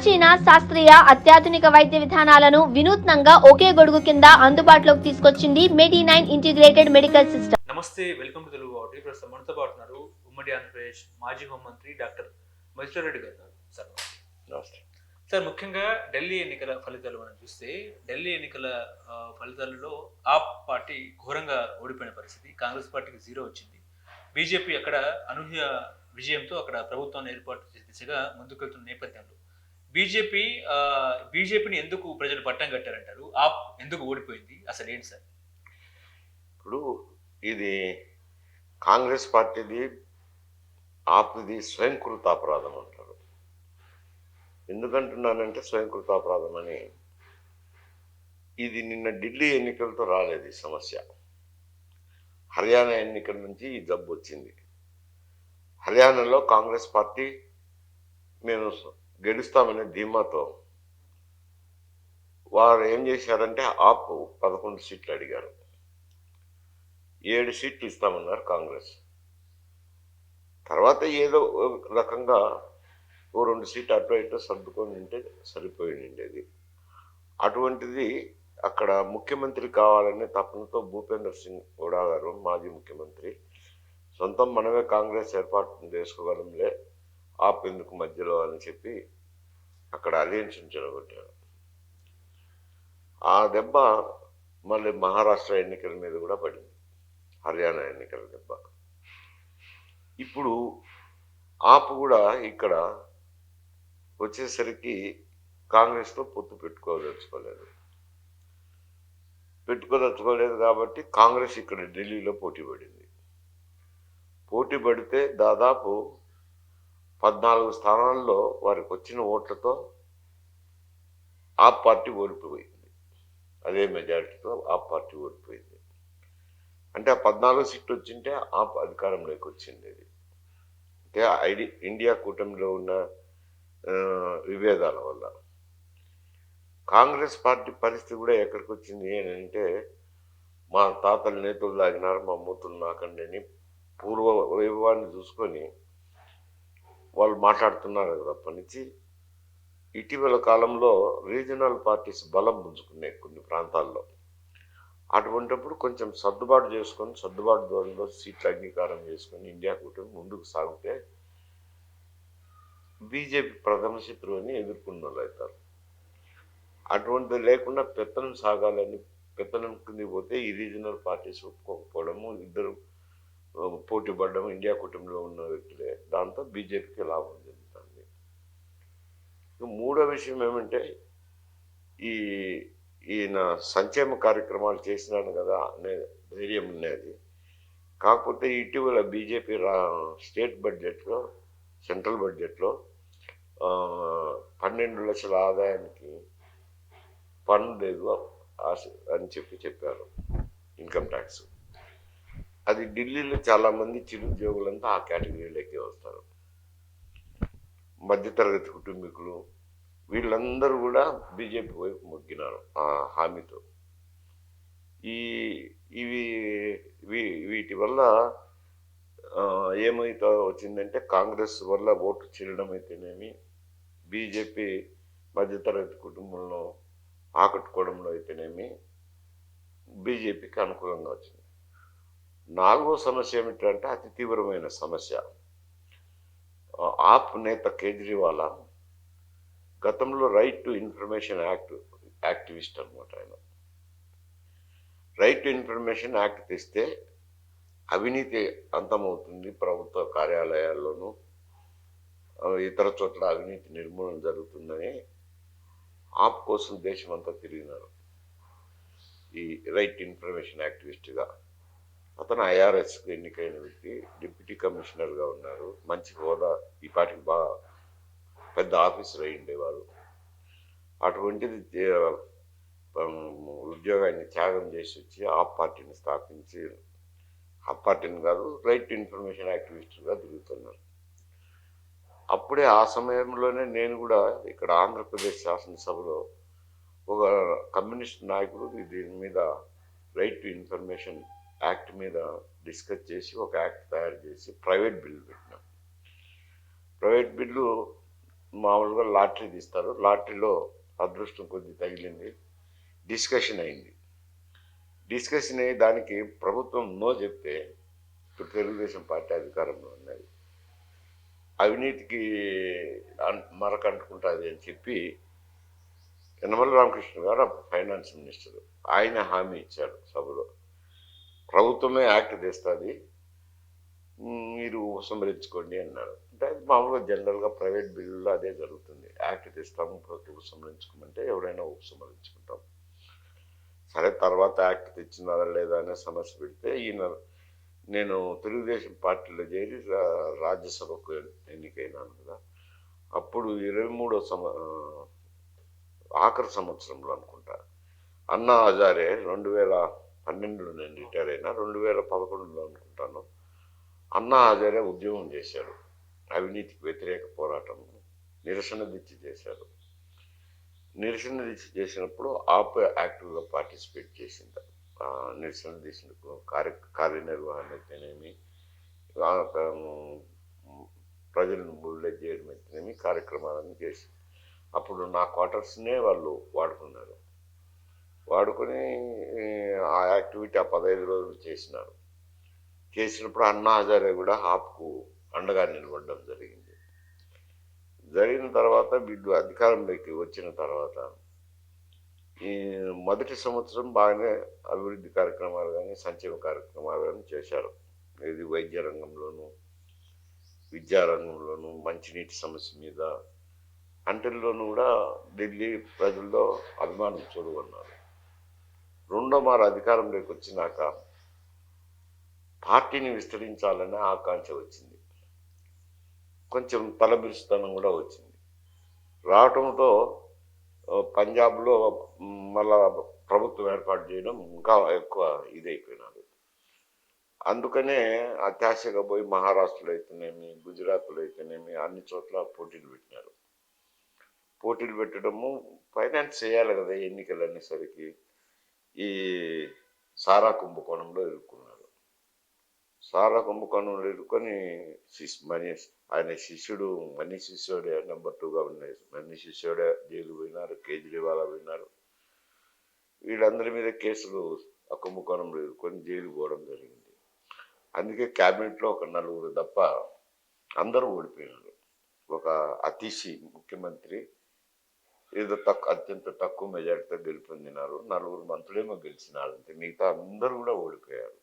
ప్రాచీన శాస్త్రీయ అత్యాధునిక వైద్య విధానాలను వినూత్నంగా ఒకే గొడుగు కింద అందుబాటులోకి తీసుకొచ్చింది Medi nine integrated medical system నమస్తే వెల్కమ్ టు తెలుగు వాటి ప్రస్తుతం మనతో పాటు ఉన్నారు ఉమ్మడి ఆంధ్రప్రదేశ్ మాజీ హోంమంత్రి డాక్టర్ మధుసూర్ రెడ్డి గారు. సార్ నమస్తే. సార్ ముఖ్యంగా ఢిల్లీ ఎన్నికల ఫలితాలు మనం చూస్తే ఢిల్లీ ఎన్నికల ఫలితాలలో ఆప్ పార్టీ ఘోరంగా ఓడిపోయిన పరిస్థితి కాంగ్రెస్ పార్టీకి జీరో వచ్చింది. బీజేపీ అక్కడ అనూహ్య విజయంతో అక్కడ ప్రభుత్వాన్ని ఏర్పాటు చేసే దిశగా ముందుకెళ్తున్న నేపథ్యంలో బీజేపీ బీజేపీని ఎందుకు ప్రజలు పట్టం కట్టారంటారు? ఆప్ ఎందుకు ఓడిపోయింది? అసలు ఏంటి సార్? ఇప్పుడు ఇది కాంగ్రెస్ పార్టీది ఆప్ది స్వయంకృత అపరాధం అంటారు. ఎందుకంటున్నానంటే స్వయంకృతాపరాధం అని. ఇది నిన్న ఢిల్లీ ఎన్నికలతో రాలేదు ఈ సమస్య. హర్యానా ఎన్నికల నుంచి ఈ జబ్బు వచ్చింది. హర్యానాలో కాంగ్రెస్ పార్టీ మేము గెలుస్తామనే ధీమాతో వారు ఏం చేశారంటే ఆప్ పదకొండు సీట్లు అడిగారు. ఏడు సీట్లు ఇస్తామన్నారు కాంగ్రెస్. తర్వాత ఏదో రకంగా ఓ రెండు సీట్లు అటు ఇటు సర్దుకొని ఉంటే సరిపోయి ఉండేది అటువంటిది అక్కడ ముఖ్యమంత్రి కావాలనే తపనతో భూపేందర్ సింగ్ హుడా గారు మాజీ ముఖ్యమంత్రి సొంతం మనమే కాంగ్రెస్ ఏర్పాటు చేసుకోగలంలే ఆపేందుకు మధ్యలో అని చెప్పి అక్కడ అలియన్స్ చెడగొట్టారు ఆ దెబ్బ మళ్ళీ మహారాష్ట్ర ఎన్నికల మీద కూడా పడింది. హర్యానా ఎన్నికల దెబ్బ. ఇప్పుడు ఆపు కూడా ఇక్కడ వచ్చేసరికి కాంగ్రెస్లో పొత్తు పెట్టుకోదలుచుకోలేదు. పెట్టుకోదలుచుకోలేదు కాబట్టి కాంగ్రెస్ ఇక్కడ ఢిల్లీలో పోటీ పడింది. పోటీ పడితే దాదాపు పద్నాలుగు స్థానాల్లో వారికి వచ్చిన ఓట్లతో ఆ పార్టీ ఓడిపోయింది. అదే మెజారిటీతో ఆ పార్టీ ఓడిపోయింది. అంటే ఆ పద్నాలుగు సీట్లు వచ్చింటే ఆ అధికారంలోకి వచ్చింది అది అంటే ఐడి ఇండియా కూటమిలో ఉన్న విభేదాల వల్ల. కాంగ్రెస్ పార్టీ పరిస్థితి కూడా ఎక్కడికి వచ్చింది అని అంటే మా తాతల నేతలు లాగినారు మా మూతులు నాకండి అని పూర్వ వైభవాన్ని చూసుకొని వాళ్ళు మాట్లాడుతున్నారు తప్ప నుంచి. ఇటీవల కాలంలో రీజనల్ పార్టీస్ బలం పుంజుకున్నాయి కొన్ని ప్రాంతాల్లో. అటువంటిప్పుడు కొంచెం సర్దుబాటు చేసుకొని సర్దుబాటు ధోరణిలో సీట్లు అంగీకారం చేసుకొని ఇండియా కూటమి ముందుకు సాగితే బీజేపీ ప్రథమ శత్రువుని ఎదుర్కొన్న వాళ్ళు అవుతారు. అటువంటిది లేకుండా పెత్తనం సాగాలని పెత్తనం కింద పోతే ఈ రీజనల్ పార్టీస్ ఒప్పుకోకపోవడము ఇద్దరు పోటీ పడడం ఇండియా కుటుంబంలో ఉన్న వ్యక్తులే. దాంతో బీజేపీకి లాభం జరుగుతుంది. మూడో విషయం ఏమంటే ఈ ఈయన సంక్షేమ కార్యక్రమాలు చేసినాను కదా అనే ధైర్యం ఉండేది. కాకపోతే ఇటీవల బీజేపీ రా స్టేట్ బడ్జెట్లో సెంట్రల్ బడ్జెట్లో పన్నెండు లక్షల ఆదాయానికి పన్ను లేదు ఆశ- అని చెప్పి చెప్పారు ఇన్కమ్ ట్యాక్స్. అది ఢిల్లీలో చాలామంది చిరుద్యోగులంతా ఆ కేటగిరీలోకి వస్తారు. మధ్యతరగతి కుటుంబీకులు వీళ్ళందరూ కూడా బీజేపీ వైపు మొగ్గినారు ఆ హామీతో. ఈ ఇవి వీ- వీటి వల్ల ఏమైతే వచ్చిందంటే కాంగ్రెస్ వల్ల ఓటు చీలడం అయితేనేమి బీజేపీ మధ్యతరగతి కుటుంబంలో ఆకట్టుకోవడంలో అయితేనేమి బీజేపీకి అనుకూలంగా వచ్చింది. నాలుగో సమస్య ఏమిటంటే అతి తీవ్రమైన సమస్య. ఆప్ నేత కేజ్రీవాల్ గతంలో right to information act activist అనమాట ఆయన. రైట్ టు ఇన్ఫర్మేషన్ యాక్ట్ తెస్తే అవినీతి అంతమవుతుంది ప్రభుత్వ కార్యాలయాల్లోనూ. ఇతర చోట్ల అవినీతి నిర్మూలన జరుగుతుందని ఆప్ కోసం దేశమంతా తిరిగినారు. ఈ రైట్ ఇన్ఫర్మేషన్ యాక్టివిస్ట్గా అతను ఐఆర్ఎస్కు ఎన్నికైన వ్యక్తి డిప్యూటీ కమిషనర్గా ఉన్నారు. మంచి హోదా. ఈ పాటికి బాగా పెద్ద ఆఫీసర్ అయి ఉండేవారు. అటువంటిది ఉద్యోగాన్ని త్యాగం చేసి వచ్చి ఆ పార్టీని స్థాపించి ఆ పార్టీని కాదు రైట్ ఇన్ఫర్మేషన్ యాక్టివిస్టులుగా తిరుగుతున్నారు. అప్పుడే ఆ సమయంలోనే నేను కూడా ఇక్కడ ఆంధ్రప్రదేశ్ శాసనసభలో ఒక కమ్యూనిస్ట్ నాయకుడు దీని మీద రైట్ టు ఇన్ఫర్మేషన్ యాక్ట్ మీద డిస్కస్ చేసి ఒక యాక్ట్ తయారు చేసి ప్రైవేట్ బిల్లు పెట్టినాం. ప్రైవేట్ బిల్లు మామూలుగా లాటరీ తీస్తారు. లాటరీలో అదృష్టం కొద్ది తగిలింది. డిస్కషన్ అయింది. డిస్కషన్ అయ్యి దానికి ప్రభుత్వం నో చెప్తే ఇప్పుడు తెలుగుదేశం పార్టీ అధికారంలో ఉన్నది. అవినీతికి మరక అంటుకుంటుంది అని చెప్పి యనమల రామకృష్ణ గారు ఫైనాన్స్ మినిస్టర్ ఆయన హామీ ఇచ్చారు సభలో. ప్రభుత్వమే యాక్ట్ తెస్తుంది. మీరు ఉపసంహరించుకోండి అన్నారు అంటే అది మామూలుగా జనరల్గా ప్రైవేట్ బిల్లుల్లో అదే జరుగుతుంది. యాక్ట్ తెస్తాము ప్రతి ఉపసంహరించుకోమంటే ఎవరైనా ఉపసంహరించుకుంటాం సరే తర్వాత యాక్ట్ తెచ్చినారా లేదా అనే సమస్య పెడితే ఈయన నేను తెలుగుదేశం పార్టీలో చేరి రాజ్యసభకు ఎన్నికైనాను కదా. అప్పుడు ఇరవై మూడో సంవ ఆఖరి సంవత్సరంలో అనుకుంటా. అన్నా హజారే రెండు వేల పన్నెండులో నేను రిటైర్ అయినా రెండు వేల పదకొండులో అనుకుంటాను. అన్నా హజారే ఉద్యమం చేశారు అవినీతికి వ్యతిరేక పోరాటం నిరసన దీక్ష చేశారు నిరసన దీక్ష చేసినప్పుడు ఆప్ యాక్టివ్గా పార్టిసిపేట్ చేసింది. నిరసన దీక్షకు కార్య కార్యనిర్వహణ అయితేనేమి ప్రజలను బుల్లెట్ చేయడం అయితేనేమి కార్యక్రమాలను చేసి అప్పుడు నా క్వార్టర్స్నే వాళ్ళు వాడుకున్నారు. వాడుకొని ఆ యాక్టివిటీ ఆ పదహైదు రోజులు చేసినారు చేసినప్పుడు అన్నా హజారే కూడా హాప్కు అండగా నిలబడడం జరిగింది. జరిగిన తర్వాత వీళ్ళు అధికారంలోకి వచ్చిన తర్వాత ఈ మొదటి సంవత్సరం బాగానే అభివృద్ధి కార్యక్రమాలు కానీ సంక్షేమ కార్యక్రమాలు కానీ చేశారు. ఇది వైద్య రంగంలోనూ విద్యారంగంలోనూ మంచినీటి సమస్య మీద అంటల్లోనూ కూడా ఢిల్లీ ప్రజల్లో అభిమానం చూడగొన్నారు రెండో మారు అధికారంలోకి వచ్చినాక పార్టీని విస్తరించాలనే ఆకాంక్ష వచ్చింది. కొంచెం తలబిరుస్తనం కూడా వచ్చింది. రావటంతో పంజాబ్లో మళ్ళా ప్రభుత్వం ఏర్పాటు చేయడం ఇంకా ఎక్కువ ఇదైపోయినారు అందుకనే అత్యాశగా పోయి మహారాష్ట్రలో అయితేనేమి గుజరాత్లో అయితేనేమి అన్ని చోట్ల పోటీలు పెట్టినారు. పోటీలు పెట్టడము ఫైనాన్స్ చేయాలి కదా ఎన్నికలు అనేసరికి ఈ సారా కుంభకోణంలో ఇరుక్కున్నారు సారా కుంభకోణంలో ఇరుక్కొని శిశ్ మనీ ఆయన శిష్యుడు మనీ శిష్యుడే నెంబర్ టూగా ఉన్నాయి మనీ శిష్యుడే జైలు పోయినారు కేజ్రీవాల్ పోయినారు. వీళ్ళందరి మీద కేసులు ఆ కుంభకోణంలో ఇరుక్కొని జైలు పోవడం జరిగింది. అందుకే క్యాబినెట్లో ఒక నలుగురు తప్ప అందరూ ఓడిపోయినారు. ఒక అతిశి ముఖ్యమంత్రి ఏదో తక్కువ అత్యంత తక్కువ మెజార్టీతో గెలుపొందినారు. నలుగురు మంత్రులేమో గెలిచినారు అంతే మిగతా అందరూ కూడా ఓడిపోయారు.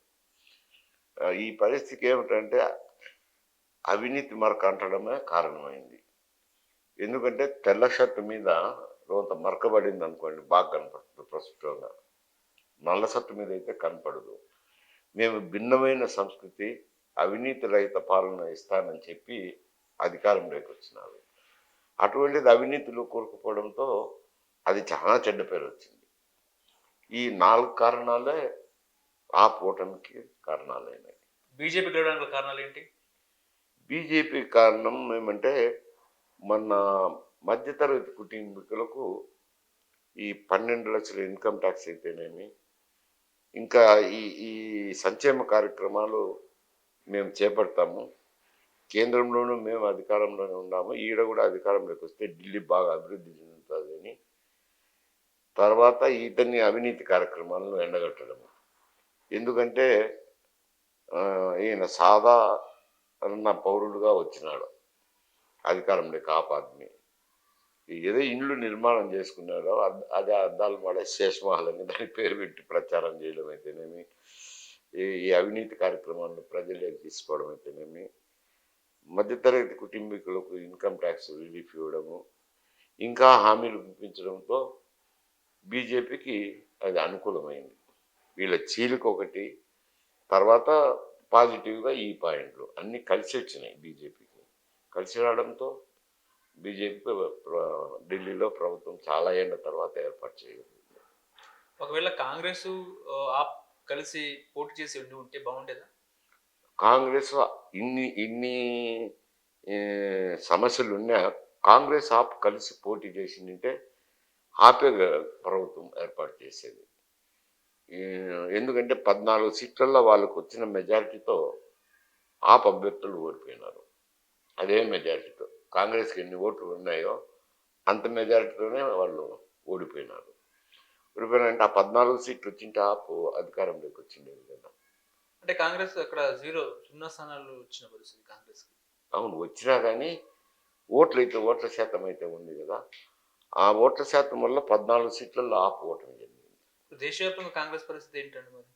ఈ పరిస్థితికి ఏమిటంటే అవినీతి మరక అంటడమే కారణమైంది. ఎందుకంటే తెల్ల షర్టు మీద కొంత మరకబడింది అనుకోండి బాగా కనపడుతుంది ప్రస్తుతంగా. నల్ల షర్టు మీద అయితే కనపడదు. మేము భిన్నమైన సంస్కృతి అవినీతి రహిత పాలన ఇస్తానని చెప్పి అధికారంలోకి వచ్చినారు. అటువంటిది అవినీతిలో కూరుకుపోవడంతో అది చాలా చెడ్డ పేరు వచ్చింది. ఈ నాలుగు కారణాలే ఆ కూటమికి కారణాలైనాయి బీజేపీ గెలవడానికి గల కారణాలు ఏంటి బీజేపీ కారణం ఏమంటే మొన్న మధ్యతరగతి కుటుంబీకులకు ఈ పన్నెండు లక్షల ఇన్కమ్ ట్యాక్స్ అయితేనేమి ఇంకా ఈ ఈ సంక్షేమ కార్యక్రమాలు మేము చేపడతాము. కేంద్రంలోనూ మేము అధికారంలోనే ఉన్నాము. ఈడ కూడా అధికారంలోకి వస్తే ఢిల్లీ బాగా అభివృద్ధి చెందుతుందని. తర్వాత ఇతన్ని అవినీతి కార్యక్రమాలను ఎండగట్టడము. ఎందుకంటే ఈయన ఈయన సాధారణ పౌరుడుగా వచ్చినాడు. అధికారంలోకి ఆపాద్మి ఏదో ఇండ్లు నిర్మాణం చేసుకున్నాడో అద్- అదే అద్దాలు పడే శేషమహల్ అని దాని పేరు పెట్టి ప్రచారం చేయడం అయితేనేమి ఈ ఈ అవినీతి కార్యక్రమాలను ప్రజలకు తీసుకోవడం అయితేనేమి మధ్యతరగతి కుటుంబీకులకు ఇన్కమ్ ట్యాక్స్ రిలీఫ్ ఇవ్వడము ఇంకా హామీలు పంపించడంతో బీజేపీకి అది అనుకూలమైంది. వీళ్ళ చీలిక ఒకటి తర్వాత పాజిటివ్గా ఈ పాయింట్లు అన్నీ కలిసి వచ్చినాయి బీజేపీకి. కలిసి రావడంతో బీజేపీ ఢిల్లీలో ప్రభుత్వం చాలా ఏళ్ళ తర్వాత ఏర్పాటు చేయగలిగింది ఒకవేళ కాంగ్రెస్ ఆప్ కలిసి పోటీ చేసి ఉండి ఉంటే బాగుండేదా? కాంగ్రెస్ ఇన్ని ఇన్ని సమస్యలు ఉన్నా కాంగ్రెస్ ఆప్ కలిసి పోటీ చేసిందంటే ఆపే ప్రభుత్వం ఏర్పాటు చేసేది. ఎందుకంటే పద్నాలుగు సీట్లలో వాళ్ళకు వచ్చిన మెజారిటీతో ఆప్ అభ్యర్థులు ఓడిపోయినారు. అదే మెజారిటీతో. కాంగ్రెస్కి ఎన్ని ఓట్లు ఉన్నాయో అంత మెజారిటీతోనే వాళ్ళు ఓడిపోయినారు. ఓడిపోయినారంటే ఆ పద్నాలుగు సీట్లు వచ్చింటే ఆపు అధికారంలోకి వచ్చింది విధంగా అంటే కాంగ్రెస్ అక్కడ జీరో సున్నా స్థానాలు వచ్చిన పరిస్థితి కాంగ్రెస్ అవును వచ్చినా కానీ ఓట్లు అయితే ఓట్ల శాతం అయితే ఉంది కదా. ఆ ఓట్ల శాతం వల్ల పద్నాలుగు సీట్లలో ఆపు ఓటమి జరిగింది. దేశవ్యాప్తంగా కాంగ్రెస్ పరిస్థితి ఏంటండి మరి?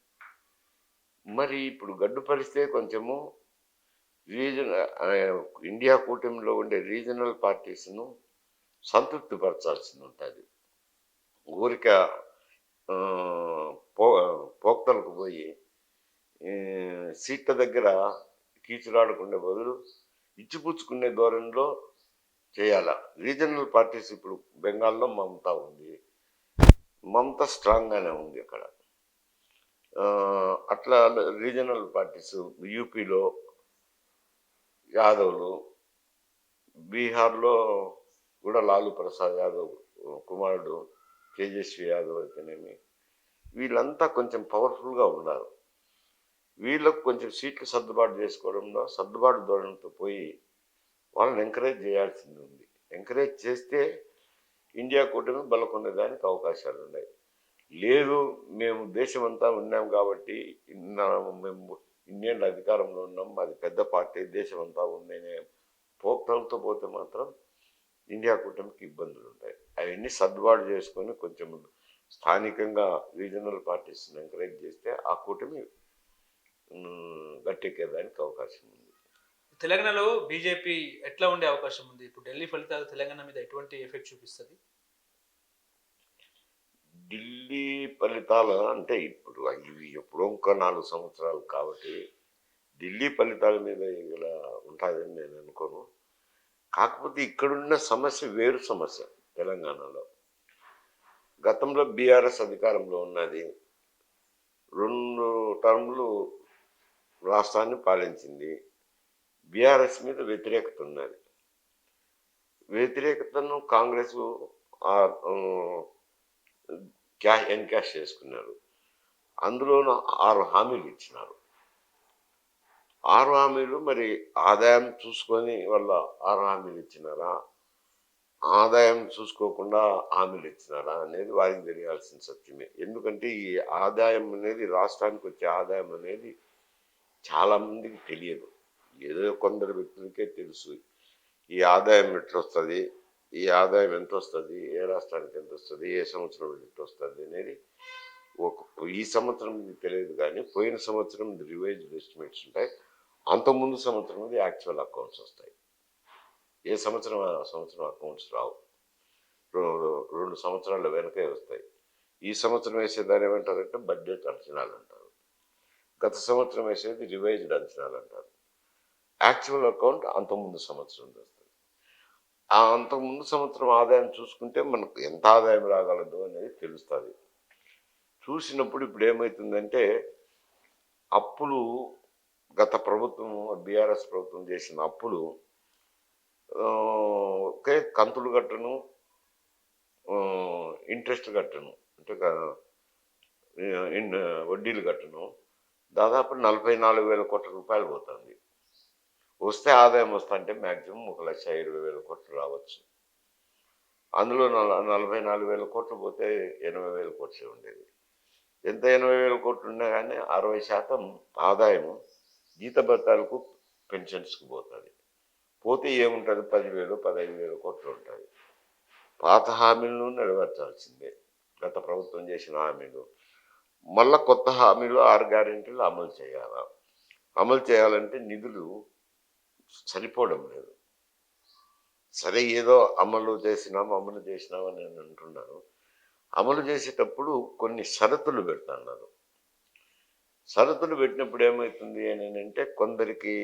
మరి ఇప్పుడు గడ్డు పరిస్తే కొంచెము రీజన్ ఇండియా కూటమిలో ఉండే రీజనల్ పార్టీస్ను సంతృప్తిపరచాల్సి ఉంటుంది. ఊరిక పోక్తలకు పోయి సీట్ల దగ్గర కీచులాడుకునే బదులు ఇచ్చిపుచ్చుకునే ధోరణిలో చేయాల? రీజనల్ పార్టీస్ ఇప్పుడు బెంగాల్లో మమతా ఉంది. మమతా స్ట్రాంగ్గానే ఉంది అక్కడ. అట్లా రీజనల్ పార్టీస్ యూపీలో యాదవ్లు బీహార్లో కూడా లాలూ ప్రసాద్ యాదవ్ కుమారుడు తేజస్వి యాదవ్ అయితేనేమి వీళ్ళంతా కొంచెం పవర్ఫుల్గా ఉన్నారు. వీళ్ళకు కొంచెం సీట్లు సర్దుబాటు చేసుకోవడంలో సర్దుబాటు ధోరణితో పోయి వాళ్ళని ఎంకరేజ్ చేయాల్సింది ఉంది. ఎంకరేజ్ చేస్తే ఇండియా కూటమి బలకొనేదానికి అవకాశాలు ఉన్నాయి. లేదు మేము దేశమంతా ఉన్నాం కాబట్టి మేము ఇండియన్ల అధికారంలో ఉన్నాం మాది పెద్ద పార్టీ దేశమంతా ఉందనే పోక్తలతో పోతే మాత్రం ఇండియా కూటమికి ఇబ్బందులు ఉంటాయి. అవన్నీ సర్దుబాటు చేసుకొని కొంచెం స్థానికంగా రీజనల్ పార్టీస్ని ఎంకరేజ్ చేస్తే ఆ కూటమి గట్టెక్కేదానికి అవకాశం ఉంది. తెలంగాణలో బీజేపీ ఎట్లా ఉండే అవకాశం ఉంది? ఇప్పుడు ఢిల్లీ ఫలితాలు తెలంగాణ మీద ఎటువంటి ఎఫెక్ట్ చూపిస్తుంది? ఢిల్లీ ఫలితాలు అంటే ఇప్పుడు ఇవి ఎప్పుడో ఇంకో నాలుగు సంవత్సరాలు కాబట్టి ఢిల్లీ ఫలితాల మీద ఇలా ఉంటుందని నేను అనుకోను. కాకపోతే ఇక్కడున్న సమస్య వేరు సమస్య తెలంగాణలో. గతంలో బీఆర్ఎస్ అధికారంలో ఉన్నది. రెండు టర్ములు రాష్ట్రాన్ని పాలించింది. బీఆర్ఎస్ మీద వ్యతిరేకత ఉన్నది. వ్యతిరేకతను కాంగ్రెస్ ఆ, ఆ, ఎన్కాష్ చేసుకున్నారు. అందులోనూ ఆరు హామీలు ఇచ్చినారు. ఆరు హామీలు మరి ఆదాయం చూసుకొని వాళ్ళ ఆరు హామీలు ఇచ్చినారా? ఆదాయం చూసుకోకుండా హామీలు ఇచ్చినారా అనేది వారికి తెలియాల్సిన సత్యమే. ఎందుకంటే ఈ ఆదాయం అనేది రాష్ట్రానికి వచ్చే ఆదాయం అనేది చాలామందికి తెలియదు. ఏదో కొందరు వ్యక్తులకే తెలుసు. ఈ ఆదాయం ఎట్లొస్తుంది? ఈ ఆదాయం ఎంత వస్తుంది ఏ రాష్ట్రానికి ఎంత వస్తుంది ఏ సంవత్సరం ఎంత వస్తుంది అనేది ఒక ఈ సంవత్సరం ఇది తెలియదు కానీ పోయిన సంవత్సరం రివైజ్డ్ ఎస్టిమేట్స్ ఉంటాయి. అంతకుముందు సంవత్సరం ఇది యాక్చువల్ అకౌంట్స్ వస్తాయి. ఏ సంవత్సరం సంవత్సరం అకౌంట్స్ రావు. రెండు రెండు సంవత్సరాల వెనకే వస్తాయి. ఈ సంవత్సరం వేసేదాన్ని ఏమంటారంటే బడ్జెట్ అంచనాలు అంటారు గత సంవత్సరం వేసేది రివైజ్డ్ అంచనాలు అంటారు. యాక్చువల్ అకౌంట్ అంతకుముందు సంవత్సరం వస్తుంది ఆ అంతకుముందు సంవత్సరం ఆదాయం చూసుకుంటే మనకు ఎంత ఆదాయం రాగలదు అనేది తెలుస్తుంది. చూసినప్పుడు ఇప్పుడు ఏమవుతుందంటే అప్పులు గత ప్రభుత్వం బీఆర్ఎస్ ప్రభుత్వం చేసిన అప్పులు ఒకే కంతులు కట్టను ఇంట్రెస్ట్ కట్టను అంటే వడ్డీలు కట్టను దాదాపు నలభై నాలుగు వేల కోట్ల రూపాయలు పోతుంది. వస్తే ఆదాయం వస్తుంటే మ్యాక్సిమం ఒక లక్ష ఇరవై వేల కోట్లు రావచ్చు. అందులో నలభై నాలుగు వేల కోట్లు పోతే ఎనభై వేల కోట్లే ఉండేది. ఎంత ఎనభై వేల కోట్లు ఉన్నా కానీ అరవై శాతం ఆదాయం జీతభత్తాలకు పెన్షన్స్కి పోతుంది. పోతే ఏముంటుంది? పదివేలు పదహైదు వేల కోట్లు ఉంటుంది పాత హామీలను నెరవేర్చాల్సిందే. గత ప్రభుత్వం చేసిన హామీలు. మళ్ళా కొత్త హామీలు ఆరు గ్యారెంటీలు అమలు చేయాలా? అమలు చేయాలంటే నిధులు సరిపోవడం లేదు. సరే ఏదో అమలు చేసినాం అమలు చేసినామని నేను అంటున్నాను. అమలు చేసేటప్పుడు కొన్ని షరతులు పెడుతున్నారు షరతులు పెట్టినప్పుడు ఏమవుతుంది అని అంటే కొందరికి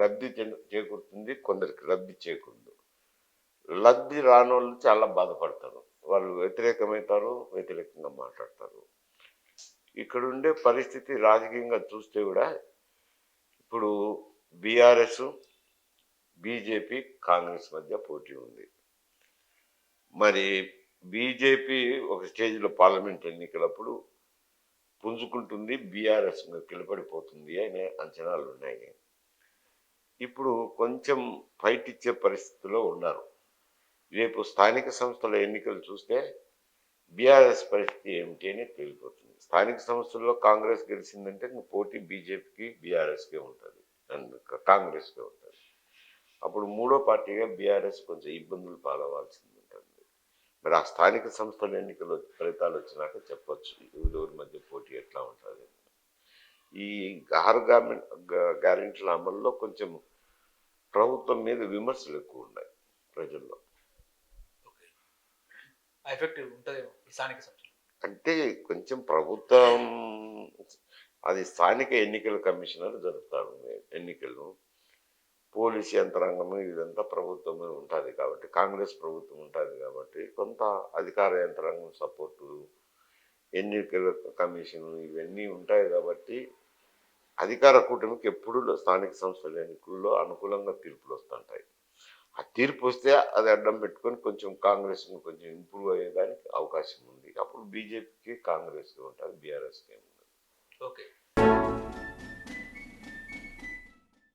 లబ్ధి చేకూరుతుంది కొందరికి లబ్ధి చేకూరదు. లబ్ధి రాని వాళ్ళు చాలా బాధపడతారు. వాళ్ళు వ్యతిరేకమవుతారు వ్యతిరేకంగా మాట్లాడతారు. ఇక్కడ ఉండే పరిస్థితి రాజకీయంగా చూస్తే కూడా ఇప్పుడు బీఆర్ఎస్ బీజేపీ కాంగ్రెస్ మధ్య పోటీ ఉంది. మరి బీజేపీ ఒక స్టేజ్లో పార్లమెంట్ ఎన్నికలప్పుడు పుంజుకుంటుంది బీఆర్ఎస్ కిలబడిపోతుంది అనే అంచనాలు ఉన్నాయి ఇప్పుడు కొంచెం ఫైట్ ఇచ్చే పరిస్థితిలో ఉన్నారు. రేపు స్థానిక సంస్థల ఎన్నికలు చూస్తే బీఆర్ఎస్ పరిస్థితి ఏమిటి అని తేలిపోతుంది. స్థానిక సంస్థల్లో కాంగ్రెస్ గెలిచిందంటే పోటీ బీజేపీకి బీఆర్ఎస్కే ఉంటుంది. అండ్ కాంగ్రెస్కే ఉంటుంది. అప్పుడు మూడో పార్టీగా బీఆర్ఎస్ కొంచెం ఇబ్బందులు పాలవాల్సింది ఉంటుంది. మరి ఆ స్థానిక సంస్థల ఎన్నికలు ఫలితాలు వచ్చినాక చెప్పొచ్చు ఎవరెవరి మధ్య పోటీ ఎట్లా ఉంటుంది ఈ ఆరు గవర్నమెంట్ గ్యారెంటీల అమల్లో కొంచెం ప్రభుత్వం మీద విమర్శలు ఎక్కువ ఉన్నాయి ప్రజల్లో. ఎఫెక్టివ్ ఈ స్థానిక సంస్థలు. అంటే కొంచెం ప్రభుత్వం అది స్థానిక ఎన్నికల కమిషనర్ జరుపుతారు ఎన్నికలు. పోలీస్ యంత్రాంగం ఇదంతా ప్రభుత్వమే ఉంటుంది కాబట్టి కాంగ్రెస్ ప్రభుత్వం ఉంటుంది కాబట్టి కొంత అధికార యంత్రాంగం సపోర్టు ఎన్నికల కమిషన్ ఇవన్నీ ఉంటాయి కాబట్టి అధికార కూటమికి ఎప్పుడు స్థానిక సంస్థల ఎన్నికల్లో అనుకూలంగా తీర్పులు వస్తుంటాయి. ఆ తీర్పు వస్తే అది అడ్డం పెట్టుకొని కొంచెం కాంగ్రెస్ కొంచెం ఇంప్రూవ్ అయ్యేదానికి అవకాశం ఉంది. అప్పుడు బీజేపీకి కాంగ్రెస్కి ఉంటుంది బీఆర్ఎస్కి ఉంటుంది ఓకే.